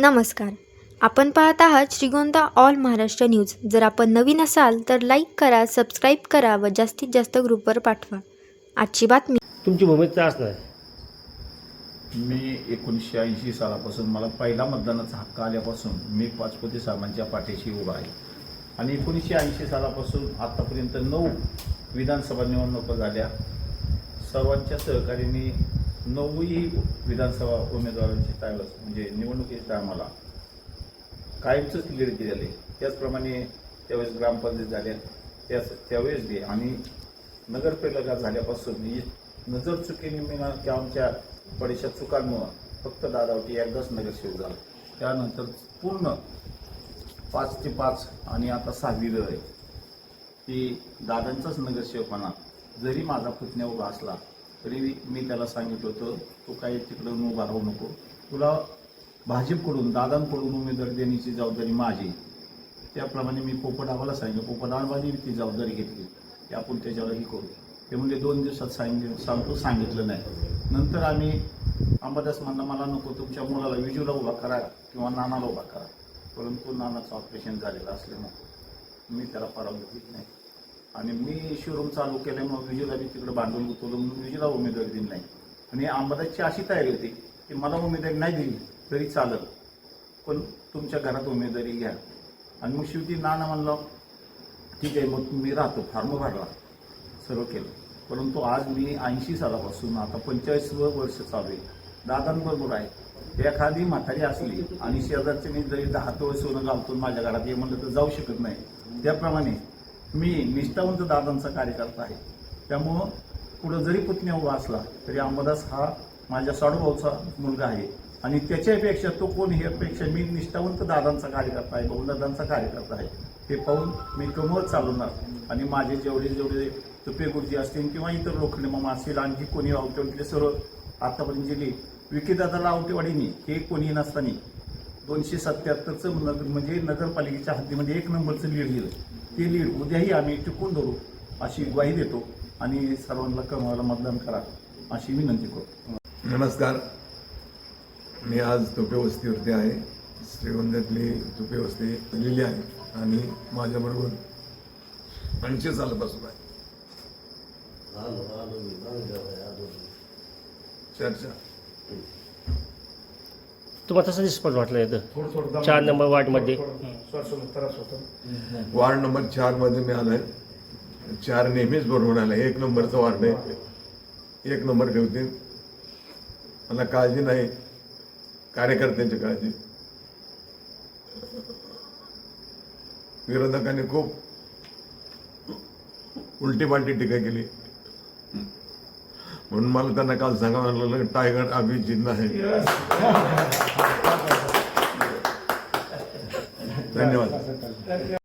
नमस्कार. आपण पाहत आहात श्रीगोंदा ऑल महाराष्ट्र न्यूज. जर आपण नवीन असाल तर लाईक करा सबस्क्राईब करा व जास्तीत जास्त ग्रुपवर पाठवा. आजची बातमी. तुमची भूमिका असणार? मी एकोणीसशे ऐंशी सालापासून मला पहिला मतदानाचा हक्क आल्यापासून मी पाचपती साहेबांच्या पाठीशी उभा आहे. आणि एकोणीसशे ऐंशी सालापासून आत्तापर्यंत नऊ विधानसभा निवडणुका झाल्या. सर्वांच्या सहकार्याने नऊही विधानसभा उमेदवारांची टायमस म्हणजे निवडणुकीच्या टायमाला कायमचंच लीड दिलेले त्याचप्रमाणे त्यावेळेस ग्रामपंचायत झाल्या त्याच त्यावेळेस बी आणि नगरपालिका झाल्यापासून नजर चुकीने मी ना की आमच्या बड्याचशा चुकांमुळं फक्त दादावटी एकदाच नगरसेवक झाला. त्यानंतर पूर्ण पाच ते पाच आणि आता सहावी वेळ आहे. ती दादांचाच नगरसेवकपणा जरी माझा पुतण्या उभा असला तरी मी त्याला सांगितलं होतं तू काही तिकडून उभा राहू नको. तुला भाजपकडून दादांकडून उमेदवारी देण्याची जबाबदारी माझी त्याप्रमाणे मी पोपट सांगितलं. पोपट आबांनी ती जबाबदारी घेतली. की आपण त्याच्यावर ही करू. ते म्हणजे दोन दिवसात सांगितलं सांगतो सांगितलं नाही. नंतर आम्ही अंबादास म्हणणं मला नको तुमच्या मुलाला विजूला उभा करा किंवा नानाला उभा करा. परंतु नानाचं ऑपरेशन झालेलं असल्यामुळं मी त्याला परवानगी दिली नाही. आणि मी शोरूम चालू केल्यामुळे विजूला मी तिकडे भांडवल गुंतवलं म्हणून विजूला उमेदवारी दिली नाही. आणि अंबादासची अशी तयारी होती की मला उमेदवारी नाही दिली तरी चालत पण तुमच्या घरात उमेदवारी घ्या. आणि मग शेवटी नाना म्हणलं ठीक आहे मग मी राहतो फार्म भरला. सर्व केलं. परंतु आज मी ऐंशी सालापासून आता पंचेचाळीस वर्ष चालू आहे. दादांबरोबर आहे. एखादी म्हातारी असली आणि शेजारचे मी जरी दहा वर्ष सोनं घालतो माझ्या घरात ये म्हणलं तर जाऊ शकत नाही. त्याप्रमाणे मी निष्ठावंत दादांचा कार्यकर्ता आहे. त्यामुळं पुढं जरी पुतण्या उभा असला तरी अंबादास हा माझ्या साडूभाऊचा मुलगा आहे. आणि त्याच्यापेक्षा तो कोण ह्यापेक्षा मी निष्ठावंत दादांचा कार्यकर्ता आहे भाऊदादांचा कार्यकर्ता आहे. हे पाहून मी कमवत चालवणार. आणि माझे जेवढे जेवढे तुपे गुरुजी असतील किंवा इतर लोखंडे मामा असतील आणखी कोणी आवटेवाडीतले सर्व आतापर्यंत जिल्हे विकीदादाला आवटेवाडीनी हे कोणी नसताना दोनशे सत्याहत्तरचं नगर म्हणजे नगरपालिकेच्या हद्दीमध्ये एक नंबरचं लीड दिलं. ते लीड उद्याही आम्ही टिकून धरू अशी ग्वाही देतो आणि सर्वांना कमवायला मतदान करा अशी विनंती करतो. नमस्कार. मी आज तुपे वस्तीवरती आहे. श्रीगोंद्यातली तुपे वस्ती लिहिली आहे आणि माझ्याबरोबर ऐंशी सालापासून आहे. चर्चा. तुम्हाला तसं रिस्पॉन्स वाटलं येतं चार नंबर वार्डमध्ये. वार्ड नंबर चारमध्ये मी आलोय. चार नेहमीच बरोबर आलाय एक नंबरचा वार्ड आहे. एक नंबर ठेवते मला काळजी नाही. कार्यकर्त्यांची काळजी. विरोधकांनी खूप उलटी पालटी टीका केली. म्हणून मला त्यांना काल सांगावं लागलं टायगर अभिजित आहे धन्यवाद.